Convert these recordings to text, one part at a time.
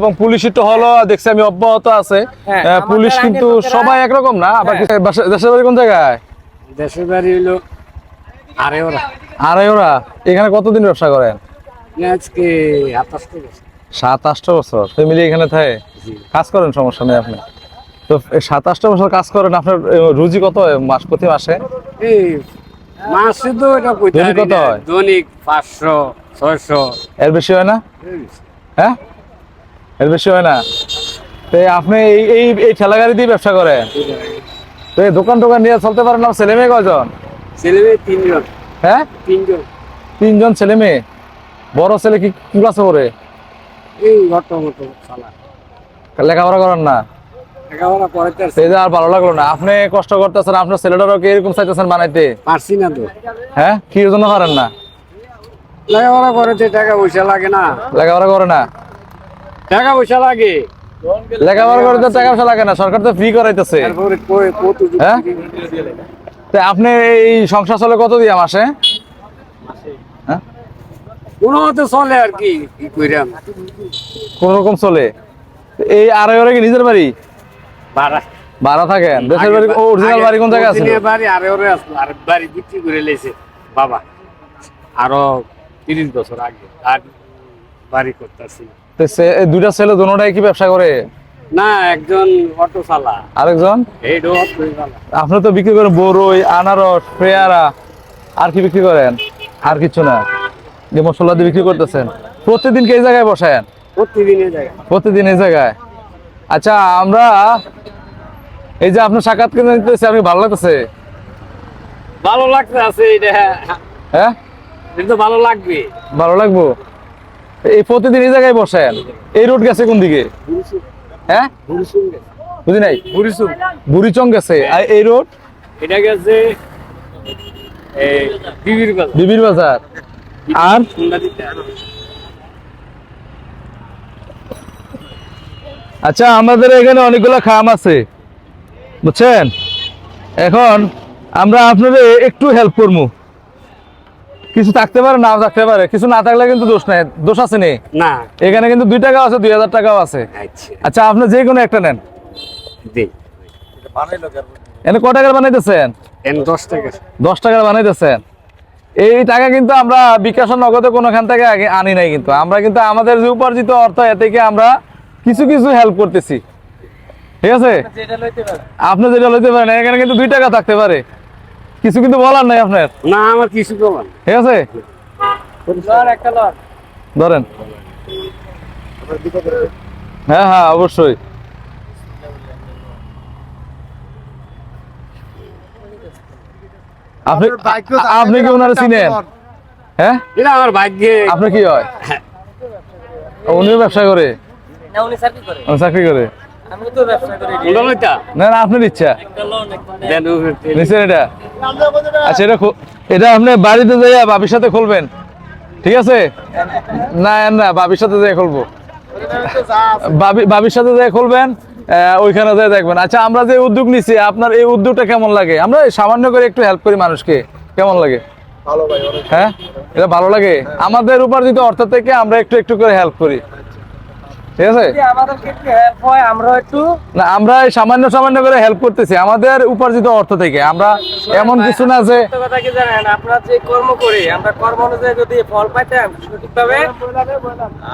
এবং তো টহল দেখছি আমি অব্যাহত আছে। হ্যাঁ, পুলিশ কিন্তু সবাই একরকম না? আবার হ্যাঁ। দেশের বাড়ি কোন জায়গায়? দেশের বাড়ি হলো আরে ওরা। আর ওরা এখানে কতদিন ব্যবসা করেন? আজকে আঠাশটা বছর। ফ্যামিলি এখানে থাকে? কাজ করেন সমস্যা নেই আপনি তো এই সাত আটটা বছর কাজ করেন আপনার রুজি কত মাস প্রতি মাসে? এই মাসে তো এটা কত। হয়? দৈনিক পাঁচশো ছয়শো। এর বেশি হয় না? হ্যাঁ? এর বেশি হয় না। তো আপনি এই এই এই ঠেলা গাড়ি দিয়ে ব্যবসা করেন? তো এই দোকান টোকান নিয়ে চলতে পারেন না ছেলে মেয়ে কয়জন? ছেলে মেয়ে তিনজন। হ্যাঁ? তিনজন। তিনজন ছেলে মেয়ে? বড় ছেলে কি ক্লাসে পড়ে? এই লেখাপড়া করেন না? আর ভালো লাগল না। আপনি কষ্ট করতেছেন আপনার ছেলেটারও কি এরকম চাইতেছেন বানাইতে? পারছি না তো। হ্যাঁ? কি জন্য করেন না? লেখাপড়া করাতে টাকা পয়সা লাগে না। লেখাপড়া করে না? টাকা পয়সা লাগে। লেখাপড়া করে তো টাকা পয়সা লাগে না সরকার তো ফ্রি করাইতেছে। তারপরে কই কত হ্যাঁ? তো আপনি এই সংসার চলে কত দিয়ে মাসে? হ্যাঁ? কোনো মতে চলে আর কি কি কইরাম কোন রকম চলে? এই আড়াই ওরা কি নিজের বাড়ি? ভাড়া। ভাড়া থাকেন। দেশের বাড়ি অরিজিনাল বাড়ি কোন জায়গায় আছে? বাড়ি আরে ওরে আসলো আর বাড়ি বিক্রি করে লেছে বাবা। আরও তিরিশ বছর আগে আর বাড়ি করতেছি। তো দুইটা ছেলে দুটাই কি ব্যবসা করে? না একজন অটো চালা আরেকজন আপনি তো বিক্রি করেন বরই আনারস পেয়ারা আর কি বিক্রি করেন? আর কিছু না। যে মশলা দিয়ে বিক্রি করতেছেন। প্রতিদিন কি এই জায়গায় বসেন? প্রতিদিন এই জায়গায়। আচ্ছা আমরা এই যে আপনার সাক্ষাৎ নিতেছি আপনি ভালো লাগতেছে? ভালো লাগতে আছে এটা। হ্যাঁ? এটা তো ভালো লাগবে। ভালো লাগবো? এই প্রতিদিন এই জায়গায় বসেন। এই রোড গেছে কোন দিকে? হ্যাঁ? বুঝি নাই? বুড়িসুন বুড়িচং গেছে। আর এই রোড? এটা গেছে বিবির বাজার। আর? আচ্ছা আমাদের এখানে অনেকগুলো খাম আছে। বুঝছেন? এখন আমরা আপনাদের একটু হেল্প করব। কিছু থাকতে পারে নাও থাকতে পারে। কিছু না থাকলে কিন্তু দোষ নাই দোষ আছে নেই না। এখানে কিন্তু দুই টাকা আছে দুই হাজার টাকাও আছে। আচ্ছা। আচ্ছা আপনি যে কোনো একটা নেন। এনে ক টাকার বানাইতেছেন? দশ টাকার বানাইতেছেন। এই টাকা কিন্তু আমরা বিকাশ নগদে কোনোখান থেকে আগে আনি নাই কিন্তু। আমরা কিন্তু আমাদের যে উপার্জিত অর্থ এ থেকে আমরা কিছু কিছু হেল্প করতেছি। ঠিক আছে? যেটা লইতে পারে আপনি যেটা লইতে পারেন এখানে কিন্তু দুই টাকা থাকতে পারে। কিছু কিন্তু বলার নাই আপনার? না আমার কিছু বলার ঠিক আছে? লর একটা লর ধরেন। হ্যাঁ হ্যাঁ অবশ্যই। আপনি আপনি কি ওনারা চিনেন? হ্যাঁ? এটা আমার ভাগ্যে আপনার কি হয়? উনিও ব্যবসা করে? না উনি চাকরি করে। চাকরি করে? আমি তো ব্যবসা করি ওটা লইতা না না আপনার ইচ্ছা। দেন এটা? আচ্ছা এটা এটা আপনি বাড়িতে যাইয়া বাবির সাথে খুলবেন। ঠিক আছে? না না বাবির সাথে যাই খুলবো। বাবির সাথে যাই খুলবেন ওইখানে যাই দেখবেন। আচ্ছা আমরা যে উদ্যোগ নিছি আপনার এই উদ্যোগটা কেমন লাগে? আমরা সামান্য করে একটু হেল্প করি মানুষকে। কেমন লাগে? হ্যাঁ? এটা ভালো লাগে? আমাদের উপার্জিত অর্থ থেকে আমরা একটু একটু করে হেল্প করি। ঠিক আছে? আমাদের ক্ষেত্রে হেল্প হয় আমরা একটু। না আমরা সামান্য সামান্য করে হেল্প করতেছি। আমাদের উপার্জিত অর্থ থেকে। আমরা এমন কিছু না যে একটা কথা কি জানেন? আমরা যে কর্ম করি আমরা কর্ম অনুযায়ী যদি ফল পাইতাম সঠিকভাবে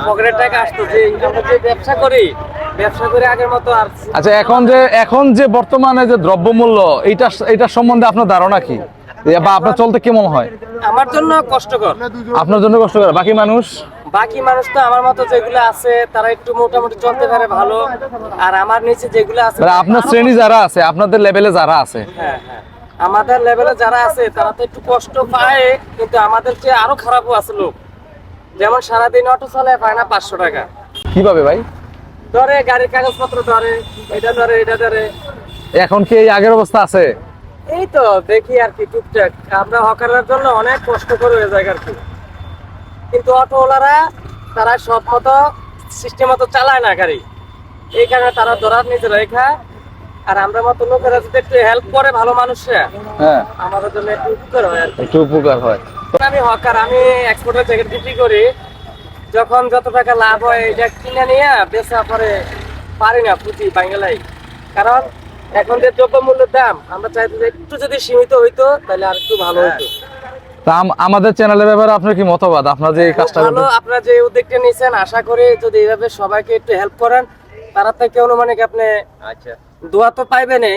পকেটের টাকা আসতো। যে আমরা যে ব্যবসা করি ব্যবসা করে আগের মতো আর আচ্ছা এখন যে এখন যে বর্তমানে যে দ্রব্যমূল্য এইটা এটা সম্বন্ধে আপনার ধারণা কি? বা আপনার চলতে কেমন হয়? আমার জন্য কষ্টকর। আপনার জন্য কষ্টকর। বাকি মানুষ? বাকি মানুষ তো আমার মতো যেগুলো আছে তারা একটু মোটামুটি চলতে পারে ভালো। আর আমার নিচে যেগুলো আছে মানে আপনার শ্রেণি যারা আছে আপনাদের লেভেলে যারা আছে? হ্যাঁ হ্যাঁ। আমাদের লেভেলে যারা আছে তারা তো একটু কষ্ট পায় কিন্তু আমাদের চেয়ে আরও খারাপও আছে লোক। যেমন সারাদিন অটো চালায় পায় না পাঁচশো টাকা। কীভাবে ভাই? ধরে গাড়ির কাগজপত্র ধরে এটা ধরে এটা ধরে। এখন কি এই আগের অবস্থা আছে? এই তো দেখি আর কি টুকটাক। আমরা হকারের জন্য অনেক কষ্ট করে হয়ে যায় আর কি। কিন্তু অটোওয়ালারা তারা সব মতো সিস্টেম মতো চালায় না গাড়ি। এই কারণে তারা ধরার নিজে রেখা। আর আমরা মতো লোকেরা যদি একটু হেল্প করে ভালো মানুষরা হ্যাঁ। আমাদের জন্য একটু উপকার হয় আর কি। একটু উপকার হয়। আমি হকার আমি এক্সপোর্টের জ্যাকেট বিক্রি করি। যখন যত টাকা লাভ হয় এটা কিনে নিয়ে বেচা পরে পারি না পুঁজি বাঙ্গালাই। কারণ এখন যে দ্রব্য মূল্যের দাম আমরা চাইতে যে একটু যদি সীমিত হইতো তাহলে আর একটু ভালো হইতো। তা আম- আমাদের চ্যানেলের ব্যাপারে আপনার কি মতবাদ? আপনার যে এই কাজটা ভালো আপনারা যে উদ্যোগটা নিয়েছেন আশা করি যদি এইভাবে সবাইকে একটু হেল্প করেন তারা থেকে অনুমানিক আপনি আচ্ছা। দোয়া তো পাইবেনই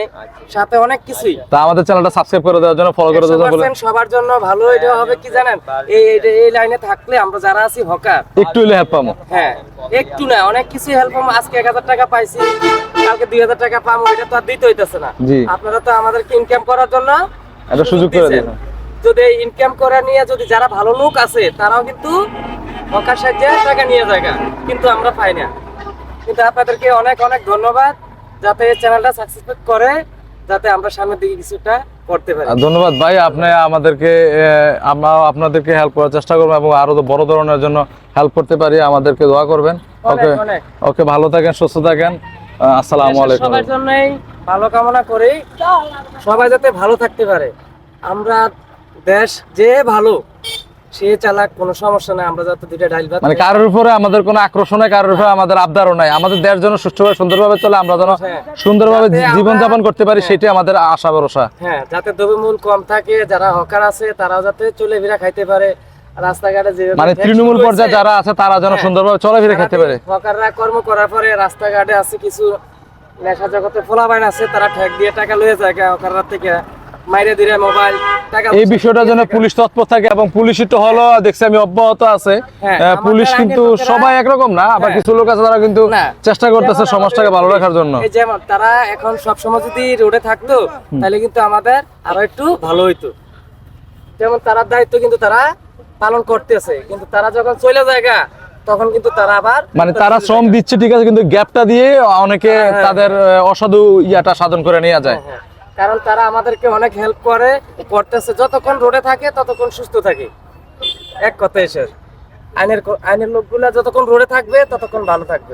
সাথে অনেক কিছুই। তা আমাদের চ্যানেলটা সাবস্ক্রাইব করে দেওয়ার জন্য ফলো করে দেওয়ার জন্য সবার জন্য ভালো এটা হবে কি জানেন? এই এই- লাইনে থাকলে আমরা যারা আছি হকার। একটু হলে হেল্প পাবো। হ্যাঁ একটু না অনেক কিছু হেল্প আজকে এক হাজার টাকা পাইছি কালকে দুই হাজার টাকা পাবো এটা তো আর দিতে হইতেছে না। জি। আপনারা তো আমাদেরকে ইনকাম করার জন্য একটা সুযোগ করে। দিন যদি ইনকাম করে নিয়ে যদি যারা ভালো লোক আছে তারাও কিন্তু হকার সাহায্যে টাকা নিয়ে যায় কিন্তু আমরা পাই না। কিন্তু আপনাদেরকে অনেক অনেক ধন্যবাদ। যাতে এই চ্যানেলটা সাকসেসফুল করে যাতে আমরা সামনের দিকে কিছুটা করতে পারি। ধন্যবাদ ভাই আপনি আমাদেরকে আমরা আপনাদেরকে হেল্প করার চেষ্টা করব এবং আরও বড় ধরনের জন্য হেল্প করতে পারি আমাদেরকে দোয়া করবেন। ওকে ওকে ভালো থাকেন সুস্থ থাকেন। আসসালামু আলাইকুম। সবার জন্যই ভালো কামনা করি সবাই যাতে ভালো থাকতে পারে। আমরা দেশ যে ভালো সে চালাক কোনো সমস্যা নাই আমরা যাতে দুইটা ডাইল মানে কারোর উপরে আমাদের কোনো নাই কারোর উপরে আমাদের আবদারও নাই আমাদের দেশ যেন সুষ্ঠুভাবে সুন্দরভাবে চলে আমরা যেন হ্যাঁ। সুন্দরভাবে যাতে আমরা- জীবন যাপন করতে পারি হ্যাঁ। সেটাই আমাদের আশা ভরসা হ্যাঁ যাতে দ্রব্যমূল কম থাকে যারা হকার আছে তারাও যাতে চলে ফিরা খাইতে পারে রাস্তাঘাটে যে মানে তৃণমূল পর্যায়ে যারা আছে তারা যেন হ্যাঁ। সুন্দরভাবে চলাফেরা খেতে পারে হকাররা কর্ম করার পরে রাস্তাঘাটে আছে কিছু নেশা জগতে ফোলাবাইন আছে তারা ঠেক দিয়ে টাকা লয়ে যায় হকাররা থেকে মাইরে দিলে মোবাইল এই বিষয়টা যেন পুলিশ তৎপর থাকে এবং পুলিশই তো হলো দেখছি আমি অব্যাহত আছে। হ্যাঁ, পুলিশ কিন্তু সবাই একরকম না আবার হ্যাঁ। কিছু লোক আছে তারা কিন্তু চেষ্টা করতেছে সমাজটাকে ভালো রাখার জন্য। যেমন তারা এখন যদি রোডে থাকতো তাহলে কিন্তু আমাদের আরও একটু ভালো হইতো। যেমন তারা দায়িত্ব কিন্তু তারা পালন করতেছে কিন্তু তারা যখন চলে যায় গা, তখন কিন্তু তারা আবার মানে তারা শ্রম দিচ্ছে ঠিক আছে কিন্তু গ্যাপটা দিয়ে অনেকে হ্যাঁ। তাদের অসাধু ইয়াটা সাধন করে নিয়ে যায়। হ্যাঁ, কারণ তারা আমাদেরকে অনেক হেল্প করে করতেছে। যতক্ষণ রোডে থাকে ততক্ষণ সুস্থ থাকে। এক কথায় শেষ আইনের আইনের লোকগুলা যতক্ষণ রোডে থাকবে ততক্ষণ ভালো থাকবে।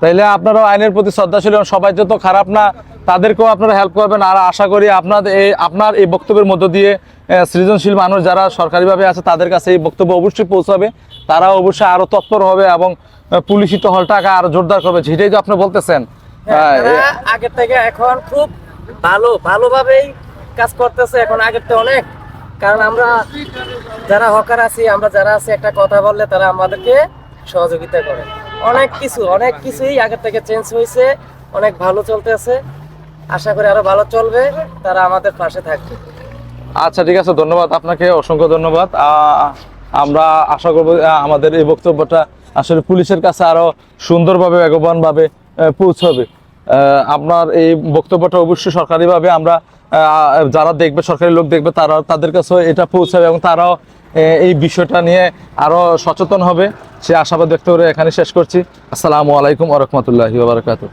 তাইলে আপনারাও আইনের প্রতি শ্রদ্ধাশীল। সবাই যত খারাপ না তাদেরকেও আপনারা হেল্প করবেন। আর আশা করি আপনাদের এই আপনার এই বক্তব্যের মধ্য দিয়ে সৃজনশীল মানুষ যারা সরকারিভাবে আছে তাদের কাছে এই বক্তব্য অবশ্যই পৌঁছাবে। তারা অবশ্যই আরও তৎপর হবে এবং পুলিশি টহলটাকে আরও জোরদার করবে যেটাই তো আপনি বলতেছেন। হ্যাঁ, আগের থেকে এখন খুব ভালো, ভালোভাবেই কাজ করতেছে এখন আগের থেকে অনেক। কারণ আমরা যারা হকার আছি, আমরা যারা আছি, একটা কথা বললে তারা আমাদেরকে সহযোগিতা করে। অনেক কিছু, অনেক কিছুই আগের থেকে চেঞ্জ হয়েছে, অনেক ভালো চলতেছে। আশা করি আরও ভালো চলবে, তারা আমাদের পাশে থাকবে। আচ্ছা ঠিক আছে, ধন্যবাদ আপনাকে, অসংখ্য ধন্যবাদ। আমরা আশা করব আমাদের এই বক্তব্যটা আসলে পুলিশের কাছে আরও সুন্দরভাবে, বেগবানভাবে পৌঁছবে। আপনার এই বক্তব্যটা অবশ্যই সরকারিভাবে আমরা যারা দেখবে, সরকারি লোক দেখবে, তারা তাদের কাছে এটা পৌঁছাবে এবং তারাও এই বিষয়টা নিয়ে আরও সচেতন হবে। সে আশাবাদ ব্যক্ত করে এখানে শেষ করছি। আসসালামু আলাইকুম আরহামতুল্লাহি রহমতুল্লাহি বারকাতু